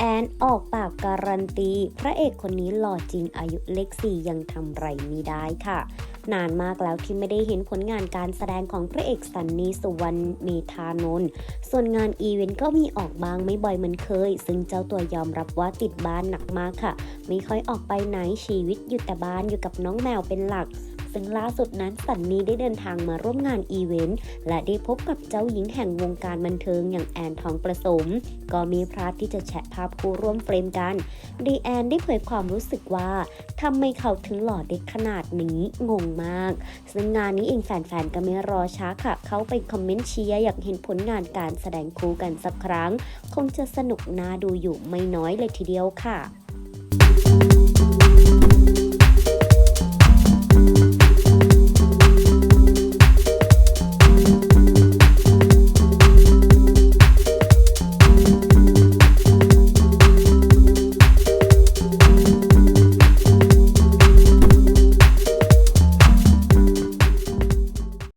แอนออกปากการันตี พระเอกคนนี้หล่อจริงอายุเลขสี่ยังทำไรไม่ได้ค่ะ นานมากแล้วที่ไม่ได้เห็นผลงานการแสดงของพระเอกสันนีสุวรรณเมธานนท์ส่วนงานอีเวนต์ก็มีออกบ้างไม่บ่อยเหมือนเคย ซึ่งเจ้าตัวยอมรับว่าติดบ้านหนักมากค่ะ ไม่ค่อยออกไปไหนชีวิตอยู่แต่บ้านอยู่กับน้องแมวเป็นหลัก ซึ่งล่าสุดนั้นสันนีได้เดินทางมาร่วมงานอีเวนต์และได้พบกับเจ้าหญิงแห่งวงการบันเทิงอย่างแอนทองประสม ก็มีพลาดที่จะแชะภาพคู่ร่วมเฟรมกันดีแอนได้เผยความรู้สึกว่าทำไมเขาถึงหล่อเด็กขนาดนี้งงมาก ซึ่งงานนี้เองแฟนๆก็ไม่รอช้าค่ะ เขาไปคอมเมนต์เชียร์อยากเห็นผลงานการแสดงคู่กันสักครั้ง คงจะสนุกน่าดูอยู่ไม่น้อยเลยทีเดียวค่ะ